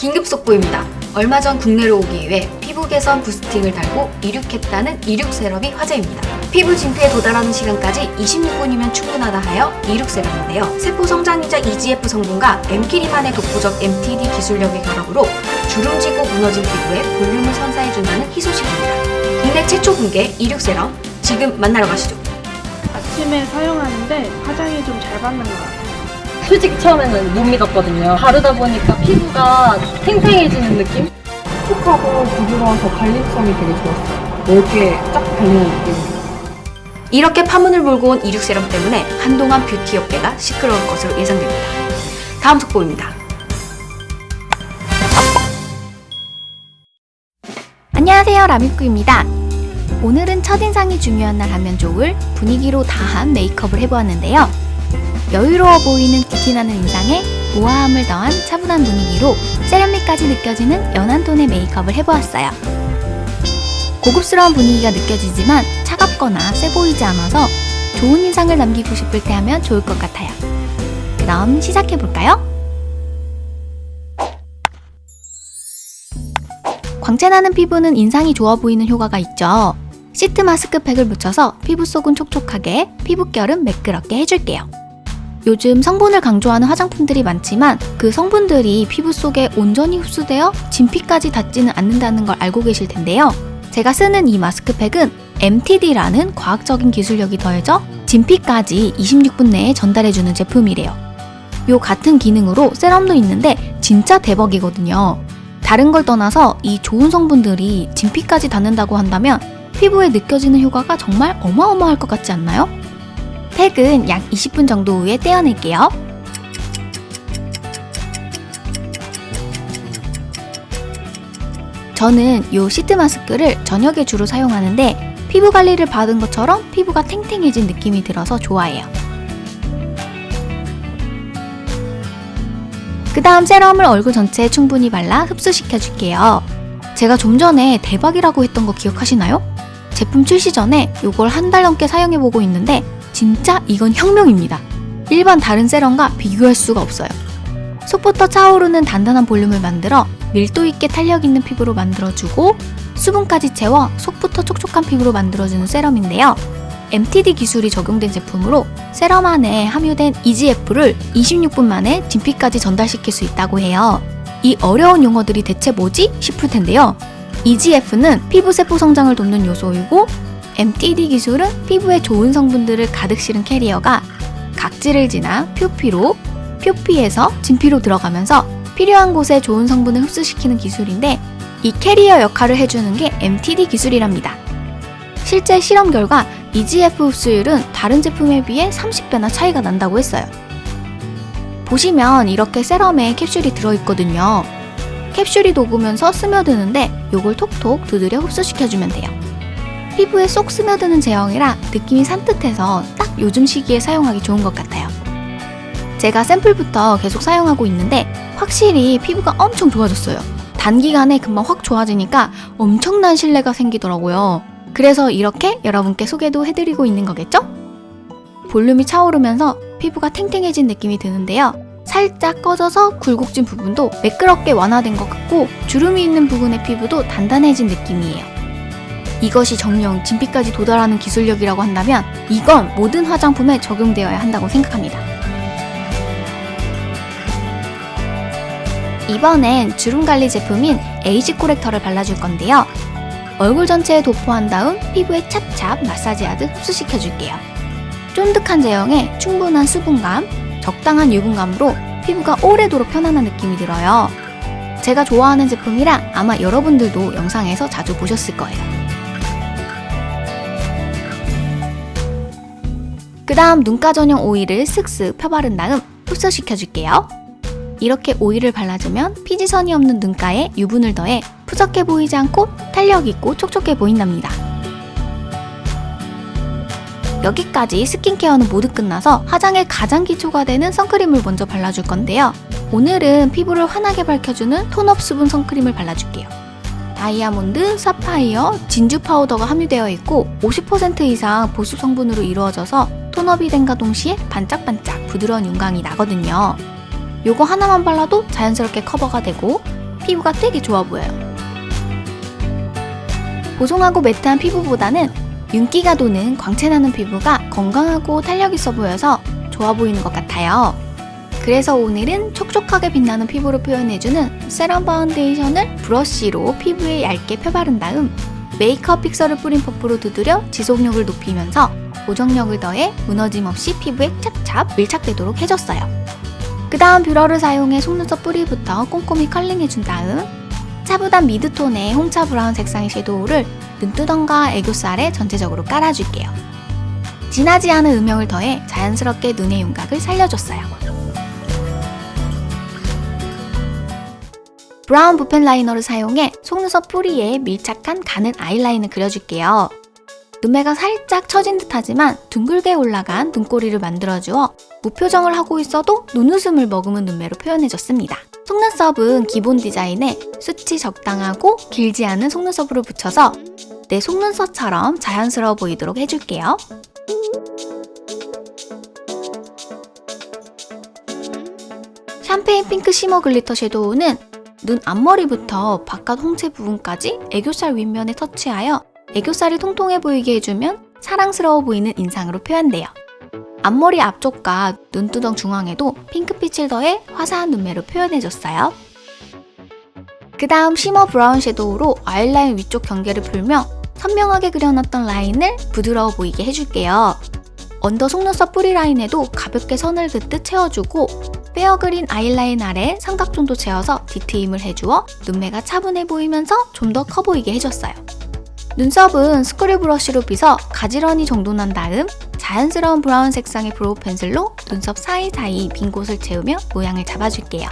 긴급 속보입니다. 얼마 전 국내로 오기 위해 피부 개선 부스팅을 달고 이륙했다는 이륙 세럼이 화제입니다. 피부 진피에 도달하는 시간까지 26분이면 충분하다 하여 이륙 세럼인데요. 세포 성장이자 EGF 성분과 엠키리만의 독보적 MTD 기술력의 결합으로 주름지고 무너진 피부에 볼륨을 선사해준다는 희소식입니다. 국내 최초 공개 이륙 세럼 지금 만나러 가시죠. 아침에 사용하는데 화장이 좀 잘 받는 것 같아요. 솔직히 처음에는 못 믿었거든요. 바르다 보니까 피부가 탱탱해지는 느낌? 촉촉하고 부드러워서 발림성이 되게 좋았어요. 넓게 쫙 발리는 느낌. 이렇게 파문을 몰고 온 이륙 세럼 때문에 한동안 뷰티 업계가 시끄러울 것으로 예상됩니다. 다음 속보입니다. 안녕하세요 라미꾸입니다 오늘은 첫인상이 중요한 날 하면 좋을 분위기로 다한 메이크업을 해보았는데요 여유로워 보이는 기티나는 인상에 우아함을 더한 차분한 분위기로 세련미까지 느껴지는 연한 톤의 메이크업을 해보았어요 고급스러운 분위기가 느껴지지만 차갑거나 세 보이지 않아서 좋은 인상을 남기고 싶을 때 하면 좋을 것 같아요 그럼 시작해볼까요? 광채나는 피부는 인상이 좋아 보이는 효과가 있죠. 시트 마스크팩을 묻혀서 피부 속은 촉촉하게, 피부결은 매끄럽게 해줄게요. 요즘 성분을 강조하는 화장품들이 많지만 그 성분들이 피부 속에 온전히 흡수되어 진피까지 닿지는 않는다는 걸 알고 계실 텐데요. 제가 쓰는 이 마스크팩은 MTD라는 과학적인 기술력이 더해져 진피까지 26분 내에 전달해주는 제품이래요. 요 같은 기능으로 세럼도 있는데 진짜 대박이거든요. 다른 걸 떠나서 이 좋은 성분들이 진피까지 닿는다고 한다면 피부에 느껴지는 효과가 정말 어마어마할 것 같지 않나요? 팩은 약 20분 정도 후에 떼어낼게요. 저는 이 시트 마스크를 저녁에 주로 사용하는데 피부 관리를 받은 것처럼 피부가 탱탱해진 느낌이 들어서 좋아해요. 그 다음 세럼을 얼굴 전체에 충분히 발라 흡수시켜 줄게요. 제가 좀 전에 대박이라고 했던 거 기억하시나요? 제품 출시 전에 이걸 한 달 넘게 사용해보고 있는데 진짜 이건 혁명입니다. 일반 다른 세럼과 비교할 수가 없어요. 속부터 차오르는 단단한 볼륨을 만들어 밀도 있게 탄력 있는 피부로 만들어주고 수분까지 채워 속부터 촉촉한 피부로 만들어주는 세럼인데요. MTD 기술이 적용된 제품으로 세럼 안에 함유된 EGF를 26분 만에 진피까지 전달시킬 수 있다고 해요. 이 어려운 용어들이 대체 뭐지? 싶을 텐데요. EGF는 피부 세포 성장을 돕는 요소이고 MTD 기술은 피부에 좋은 성분들을 가득 실은 캐리어가 각질을 지나 표피로 표피에서 진피로 들어가면서 필요한 곳에 좋은 성분을 흡수시키는 기술인데 이 캐리어 역할을 해주는 게 MTD 기술이랍니다. 실제 실험 결과 EGF 흡수율은 다른 제품에 비해 30배나 차이가 난다고 했어요. 보시면 이렇게 세럼에 캡슐이 들어있거든요. 캡슐이 녹으면서 스며드는데 요걸 톡톡 두드려 흡수시켜주면 돼요. 피부에 쏙 스며드는 제형이라 느낌이 산뜻해서 딱 요즘 시기에 사용하기 좋은 것 같아요. 제가 샘플부터 계속 사용하고 있는데 확실히 피부가 엄청 좋아졌어요. 단기간에 금방 확 좋아지니까 엄청난 신뢰가 생기더라고요. 그래서 이렇게 여러분께 소개도 해드리고 있는 거겠죠? 볼륨이 차오르면서 피부가 탱탱해진 느낌이 드는데요. 살짝 꺼져서 굴곡진 부분도 매끄럽게 완화된 것 같고 주름이 있는 부분의 피부도 단단해진 느낌이에요. 이것이 정령 진피까지 도달하는 기술력이라고 한다면 이건 모든 화장품에 적용되어야 한다고 생각합니다. 이번엔 주름 관리 제품인 에이지 코렉터를 발라줄 건데요. 얼굴 전체에 도포한 다음 피부에 찹찹 마사지하듯 흡수시켜줄게요. 쫀득한 제형에 충분한 수분감, 적당한 유분감으로 피부가 오래도록 편안한 느낌이 들어요. 제가 좋아하는 제품이라 아마 여러분들도 영상에서 자주 보셨을 거예요. 그 다음 눈가 전용 오일을 슥슥 펴바른 다음 흡수시켜줄게요. 이렇게 오일을 발라주면 피지선이 없는 눈가에 유분을 더해 푸석해 보이지 않고 탄력 있고 촉촉해 보인답니다. 여기까지 스킨케어는 모두 끝나서 화장의 가장 기초가 되는 선크림을 먼저 발라줄 건데요. 오늘은 피부를 환하게 밝혀주는 톤업 수분 선크림을 발라줄게요. 다이아몬드, 사파이어, 진주 파우더가 함유되어 있고 50% 이상 보습 성분으로 이루어져서 톤업이 된과 동시에 반짝반짝 부드러운 윤광이 나거든요. 요거 하나만 발라도 자연스럽게 커버가 되고 피부가 되게 좋아 보여요. 보송하고 매트한 피부보다는 윤기가 도는 광채나는 피부가 건강하고 탄력 있어 보여서 좋아 보이는 것 같아요. 그래서 오늘은 촉촉하게 빛나는 피부를 표현해주는 세럼 파운데이션을 브러쉬로 피부에 얇게 펴바른 다음 메이크업 픽서를 뿌린 퍼프로 두드려 지속력을 높이면서 보정력을 더해 무너짐 없이 피부에 찹찹 밀착되도록 해줬어요. 그 다음 뷰러를 사용해 속눈썹 뿌리부터 꼼꼼히 컬링해준 다음 차분한 미드톤의 홍차 브라운 색상의 섀도우를 눈두덩과 애교살에 전체적으로 깔아줄게요. 진하지 않은 음영을 더해 자연스럽게 눈의 윤곽을 살려줬어요. 브라운 붓펜 라이너를 사용해 속눈썹 뿌리에 밀착한 가는 아이라인을 그려줄게요. 눈매가 살짝 처진 듯하지만 둥글게 올라간 눈꼬리를 만들어주어 무표정을 하고 있어도 눈웃음을 머금은 눈매로 표현해줬습니다. 속눈썹은 기본 디자인에 숱이 적당하고 길지 않은 속눈썹으로 붙여서 내 속눈썹처럼 자연스러워 보이도록 해줄게요. 샴페인 핑크 시머 글리터 섀도우는 눈 앞머리부터 바깥 홍채 부분까지 애교살 윗면에 터치하여 애교살이 통통해 보이게 해주면 사랑스러워 보이는 인상으로 표현돼요. 앞머리 앞쪽과 눈두덩 중앙에도 핑크빛을 더해 화사한 눈매로 표현해줬어요. 그 다음 시머 브라운 섀도우로 아이라인 위쪽 경계를 풀며 선명하게 그려놨던 라인을 부드러워 보이게 해줄게요. 언더 속눈썹 뿌리 라인에도 가볍게 선을 긋듯 채워주고 페어그린 아이라인 아래 삼각 정도 채워서 디트임을 해주어 눈매가 차분해 보이면서 좀 더 커 보이게 해줬어요. 눈썹은 스크류 브러쉬로 빗어 가지런히 정돈 한 다음 자연스러운 브라운 색상의 브로우 펜슬로 눈썹 사이사이 빈 곳을 채우며 모양을 잡아줄게요.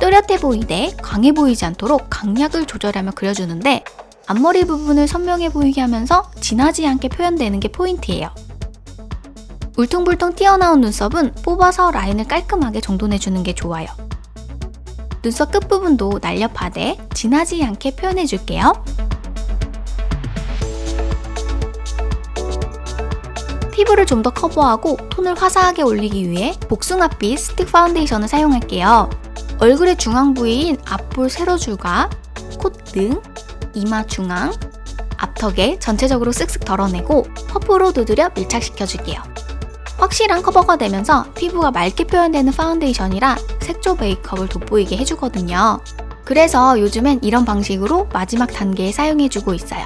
또렷해 보이되 강해 보이지 않도록 강약을 조절하며 그려주는데 앞머리 부분을 선명해 보이게 하면서 진하지 않게 표현되는 게 포인트예요. 울퉁불퉁 튀어나온 눈썹은 뽑아서 라인을 깔끔하게 정돈해주는 게 좋아요. 눈썹 끝부분도 날렵하되 진하지 않게 표현해줄게요. 피부를 좀 더 커버하고 톤을 화사하게 올리기 위해 복숭아빛 스틱 파운데이션을 사용할게요. 얼굴의 중앙 부위인 앞볼 세로줄과 콧등, 이마 중앙, 앞턱에 전체적으로 쓱쓱 덜어내고 퍼프로 두드려 밀착시켜줄게요. 확실한 커버가 되면서 피부가 맑게 표현되는 파운데이션이라 색조 메이크업을 돋보이게 해주거든요. 그래서 요즘엔 이런 방식으로 마지막 단계에 사용해주고 있어요.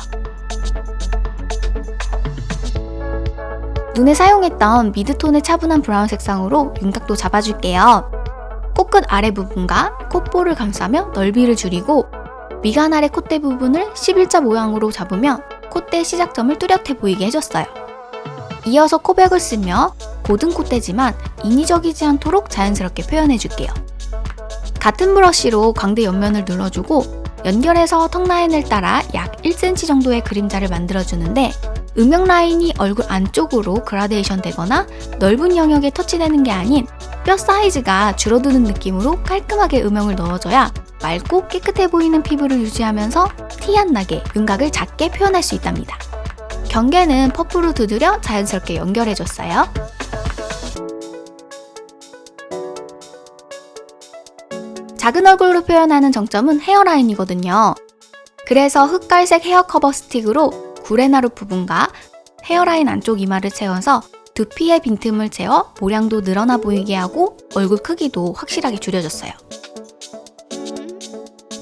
눈에 사용했던 미드톤의 차분한 브라운 색상으로 윤곽도 잡아줄게요. 코끝 아래 부분과 콧볼을 감싸며 넓이를 줄이고 미간 아래 콧대 부분을 11자 모양으로 잡으며 콧대 시작점을 뚜렷해 보이게 해줬어요. 이어서 코백을 쓰며 고든 콧대지만 인위적이지 않도록 자연스럽게 표현해줄게요. 같은 브러쉬로 광대 옆면을 눌러주고 연결해서 턱 라인을 따라 약 1cm 정도의 그림자를 만들어주는데 음영 라인이 얼굴 안쪽으로 그라데이션 되거나 넓은 영역에 터치되는 게 아닌 뼈 사이즈가 줄어드는 느낌으로 깔끔하게 음영을 넣어줘야 맑고 깨끗해 보이는 피부를 유지하면서 티 안 나게 윤곽을 작게 표현할 수 있답니다. 경계는 퍼프로 두드려 자연스럽게 연결해줬어요. 작은 얼굴로 표현하는 정점은 헤어라인이거든요. 그래서 흑갈색 헤어 커버 스틱으로 구레나루 부분과 헤어라인 안쪽 이마를 채워서 두피의 빈틈을 채워 모량도 늘어나 보이게 하고 얼굴 크기도 확실하게 줄여줬어요.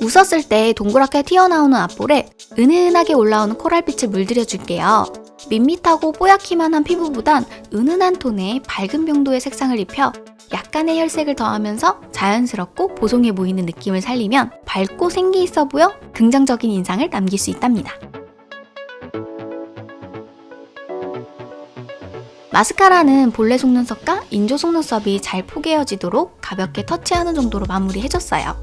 웃었을 때 동그랗게 튀어나오는 앞볼에 은은하게 올라오는 코랄빛을 물들여줄게요. 밋밋하고 뽀얗기만 한 피부보단 은은한 톤의 밝은 병도의 색상을 입혀 약간의 혈색을 더하면서 자연스럽고 보송해 보이는 느낌을 살리면 밝고 생기 있어 보여 긍정적인 인상을 남길 수 있답니다. 마스카라는 본래 속눈썹과 인조 속눈썹이 잘 포개어지도록 가볍게 터치하는 정도로 마무리해줬어요.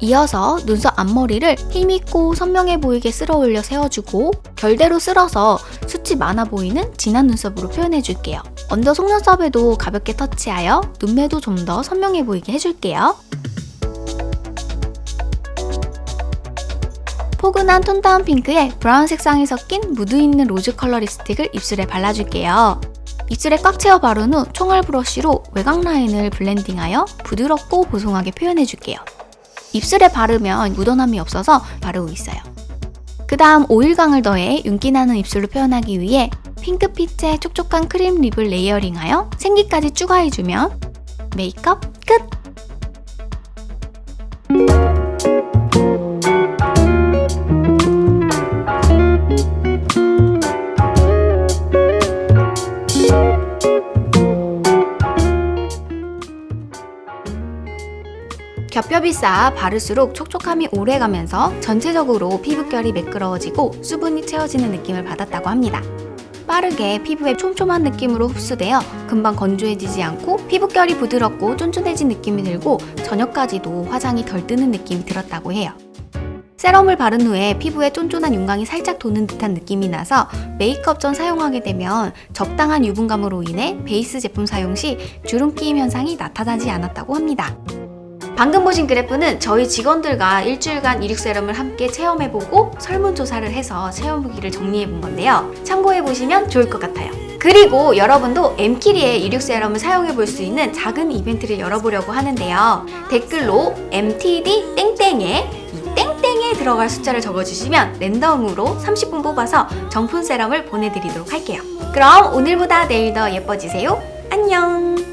이어서 눈썹 앞머리를 힘있고 선명해 보이게 쓸어 올려 세워주고 결대로 쓸어서 숱이 많아 보이는 진한 눈썹으로 표현해줄게요. 언더 속눈썹에도 가볍게 터치하여 눈매도 좀 더 선명해 보이게 해줄게요. 포근한 톤다운 핑크에 브라운 색상이 섞인 무드 있는 로즈 컬러 립스틱을 입술에 발라줄게요. 입술에 꽉 채워 바른 후 총알 브러쉬로 외곽 라인을 블렌딩하여 부드럽고 보송하게 표현해줄게요. 입술에 바르면 묻어남이 없어서 바르고 있어요. 그 다음 오일강을 더해 윤기 나는 입술로 표현하기 위해 핑크빛의 촉촉한 크림 립을 레이어링하여 생기까지 추가해주면 메이크업 끝! 겹겹이 쌓아 바를수록 촉촉함이 오래가면서 전체적으로 피부결이 매끄러워지고 수분이 채워지는 느낌을 받았다고 합니다. 빠르게 피부에 촘촘한 느낌으로 흡수되어 금방 건조해지지 않고 피부결이 부드럽고 쫀쫀해진 느낌이 들고 저녁까지도 화장이 덜 뜨는 느낌이 들었다고 해요. 세럼을 바른 후에 피부에 쫀쫀한 윤광이 살짝 도는 듯한 느낌이 나서 메이크업 전 사용하게 되면 적당한 유분감으로 인해 베이스 제품 사용 시 주름 끼임 현상이 나타나지 않았다고 합니다. 방금 보신 그래프는 저희 직원들과 일주일간 이륙 세럼을 함께 체험해보고 설문조사를 해서 체험 후기를 정리해본 건데요. 참고해보시면 좋을 것 같아요. 그리고 여러분도 엠키리의 이륙 세럼을 사용해 볼 수 있는 작은 이벤트를 열어보려고 하는데요. 댓글로 MTD 땡땡에 이 땡땡에 들어갈 숫자를 적어주시면 랜덤으로 30분 뽑아서 정품 세럼을 보내드리도록 할게요. 그럼 오늘보다 내일 더 예뻐지세요. 안녕!